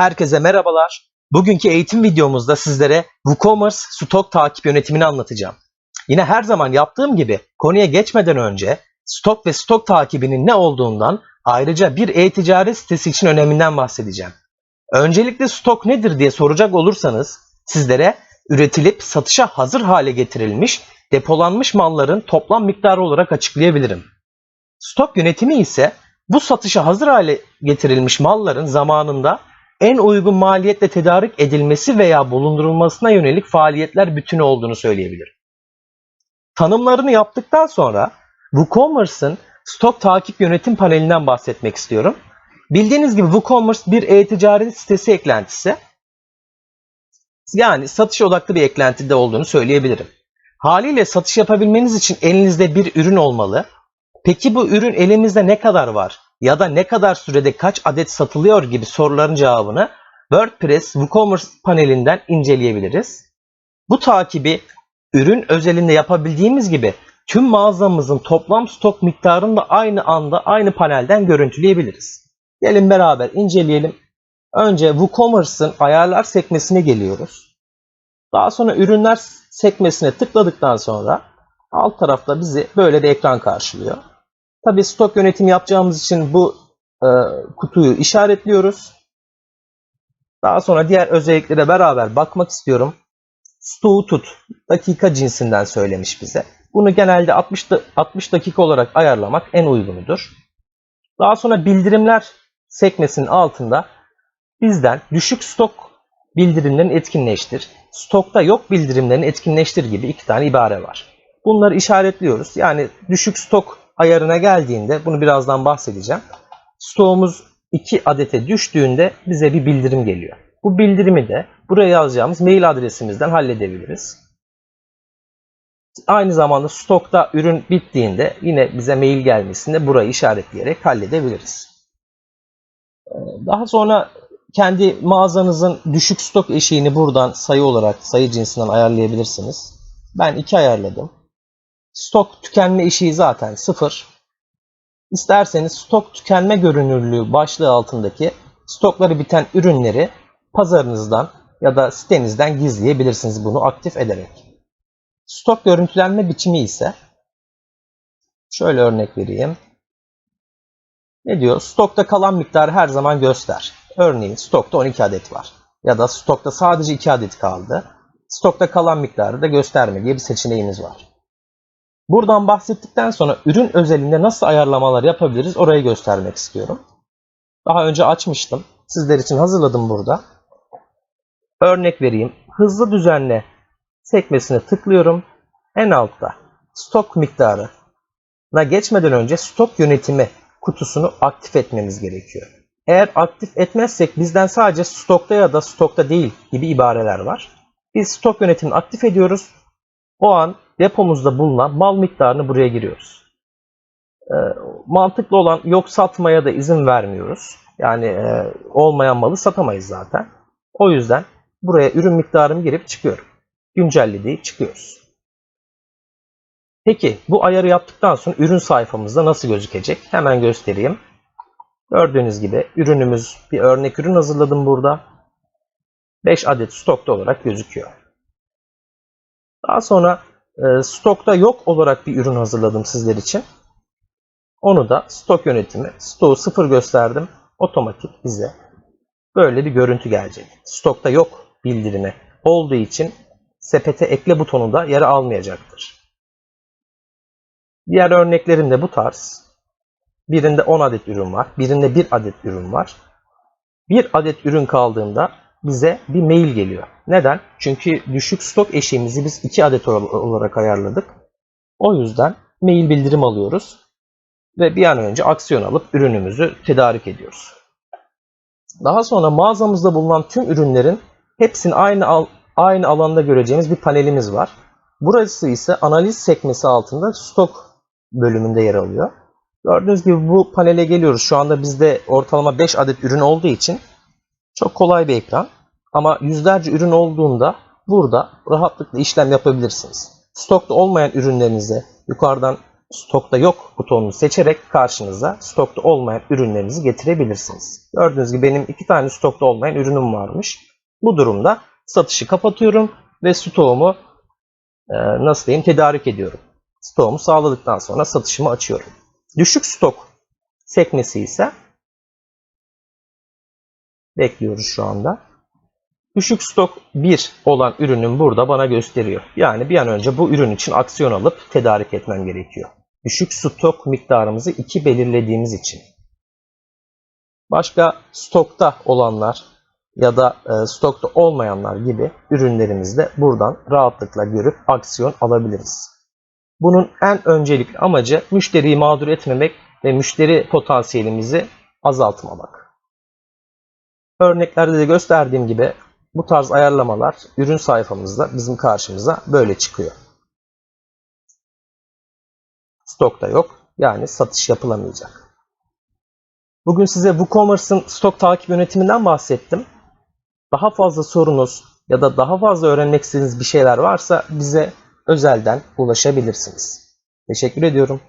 Herkese merhabalar. Bugünkü eğitim videomuzda sizlere WooCommerce stok takip yönetimini anlatacağım. Yine her zaman yaptığım gibi konuya geçmeden önce stok ve stok takibinin ne olduğundan ayrıca bir e-ticaret sitesi için öneminden bahsedeceğim. Öncelikle stok nedir diye soracak olursanız sizlere üretilip satışa hazır hale getirilmiş, depolanmış malların toplam miktarı olarak açıklayabilirim. Stok yönetimi ise bu satışa hazır hale getirilmiş malların zamanında en uygun maliyetle tedarik edilmesi veya bulundurulmasına yönelik faaliyetler bütünü olduğunu söyleyebilirim. Tanımlarını yaptıktan sonra WooCommerce'ın stok takip yönetim panelinden bahsetmek istiyorum. Bildiğiniz gibi WooCommerce bir e-ticaret sitesi eklentisi. Yani satış odaklı bir eklentide olduğunu söyleyebilirim. Haliyle satış yapabilmeniz için elinizde bir ürün olmalı. Peki bu ürün elimizde ne kadar var? Ya da ne kadar sürede kaç adet satılıyor gibi soruların cevabını WordPress WooCommerce panelinden inceleyebiliriz. Bu takibi ürün özelinde yapabildiğimiz gibi tüm mağazamızın toplam stok miktarını da aynı anda aynı panelden görüntüleyebiliriz. Gelin beraber inceleyelim. Önce WooCommerce'ın ayarlar sekmesine geliyoruz. Daha sonra ürünler sekmesine tıkladıktan sonra alt tarafta bizi böyle bir ekran karşılıyor. Tabii stok yönetimi yapacağımız için bu e, kutuyu işaretliyoruz. Daha sonra diğer özelliklere beraber bakmak istiyorum. Stoğu tut, dakika cinsinden söylemiş bize. Bunu genelde 60, da, 60 dakika olarak ayarlamak en uygunudur. Daha sonra bildirimler sekmesinin altında bizden düşük stok bildirimlerini etkinleştir, stokta yok bildirimlerini etkinleştir gibi iki tane ibare var. Bunları işaretliyoruz. Yani düşük stok ayarına geldiğinde bunu birazdan bahsedeceğim. Stoğumuz 2 adete düştüğünde bize bir bildirim geliyor. Bu bildirimi de buraya yazacağımız mail adresimizden halledebiliriz. Aynı zamanda stokta ürün bittiğinde yine bize mail gelmesinde burayı işaretleyerek halledebiliriz. Daha sonra kendi mağazanızın düşük stok eşiğini buradan sayı olarak sayı cinsinden ayarlayabilirsiniz. Ben 2 ayarladım. Stok tükenme eşiği zaten 0. İsterseniz stok tükenme görünürlüğü başlığı altındaki stokları biten ürünleri pazarınızdan ya da sitenizden gizleyebilirsiniz bunu aktif ederek. Stok görüntülenme biçimi ise şöyle örnek vereyim. Ne diyor? Stokta kalan miktarı her zaman göster. Örneğin stokta 12 adet var. Ya da stokta sadece 2 adet kaldı. Stokta kalan miktarı da gösterme diye bir seçeneğimiz var. Buradan bahsettikten sonra ürün özelinde nasıl ayarlamalar yapabiliriz orayı göstermek istiyorum. Daha önce açmıştım. Sizler için hazırladım burada. Örnek vereyim. Hızlı düzenle sekmesine tıklıyorum. En altta stok miktarına geçmeden önce stok yönetimi kutusunu aktif etmemiz gerekiyor. Eğer aktif etmezsek bizden sadece stokta ya da stokta değil gibi ibareler var. Biz stok yönetimini aktif ediyoruz. O an depomuzda bulunan mal miktarını buraya giriyoruz. E, mantıklı olan yok satmaya da izin vermiyoruz. Yani e, olmayan malı satamayız zaten. O yüzden buraya ürün miktarımı girip çıkıyorum. Güncelli deyip çıkıyoruz. Peki bu ayarı yaptıktan sonra ürün sayfamızda nasıl gözükecek? Hemen göstereyim. Gördüğünüz gibi ürünümüz bir örnek ürün hazırladım burada. 5 adet stokta olarak gözüküyor. Daha sonra stokta yok olarak bir ürün hazırladım sizler için. Onu da stok yönetimi, stoğu sıfır gösterdim. Otomatik bize böyle bir görüntü gelecek. Stokta yok bildirimi olduğu için sepete ekle butonu da yer almayacaktır. Diğer örneklerim de bu tarz. Birinde 10 adet ürün var. Birinde 1 adet ürün var. 1 adet ürün kaldığında bize bir mail geliyor. Neden? Çünkü düşük stok eşiğimizi biz 2 adet olarak ayarladık. O yüzden mail bildirim alıyoruz ve bir an önce aksiyon alıp ürünümüzü tedarik ediyoruz. Daha sonra mağazamızda bulunan tüm ürünlerin hepsini aynı al aynı alanda göreceğimiz bir panelimiz var. Burası ise analiz sekmesi altında stok bölümünde yer alıyor. Gördüğünüz gibi bu panele geliyoruz. Şu anda bizde ortalama 5 adet ürün olduğu için çok kolay bir ekran. Ama yüzlerce ürün olduğunda burada rahatlıkla işlem yapabilirsiniz. Stokta olmayan ürünlerinizi yukarıdan stokta yok butonunu seçerek karşınıza stokta olmayan ürünlerinizi getirebilirsiniz. Gördüğünüz gibi benim iki tane stokta olmayan ürünüm varmış. Bu durumda satışı kapatıyorum ve stoğumu e, nasıl diyeyim tedarik ediyorum. Stoğumu sağladıktan sonra satışımı açıyorum. Düşük stok sekmesi ise bekliyoruz şu anda. Düşük stok 1 olan ürünüm burada bana gösteriyor. Yani bir an önce bu ürün için aksiyon alıp tedarik etmem gerekiyor. Düşük stok miktarımızı 2 belirlediğimiz için. Başka stokta olanlar ya da e, stokta olmayanlar gibi ürünlerimizi de buradan rahatlıkla görüp aksiyon alabiliriz. Bunun en öncelikli amacı müşteriyi mağdur etmemek ve müşteri potansiyelimizi azaltmamak. Örneklerde de gösterdiğim gibi bu tarz ayarlamalar ürün sayfamızda bizim karşımıza böyle çıkıyor. Stokta yok. Yani satış yapılamayacak. Bugün size WooCommerce'ın stok takip yönetiminden bahsettim. Daha fazla sorunuz ya da daha fazla öğrenmek istediğiniz bir şeyler varsa bize özelden ulaşabilirsiniz. Teşekkür ediyorum.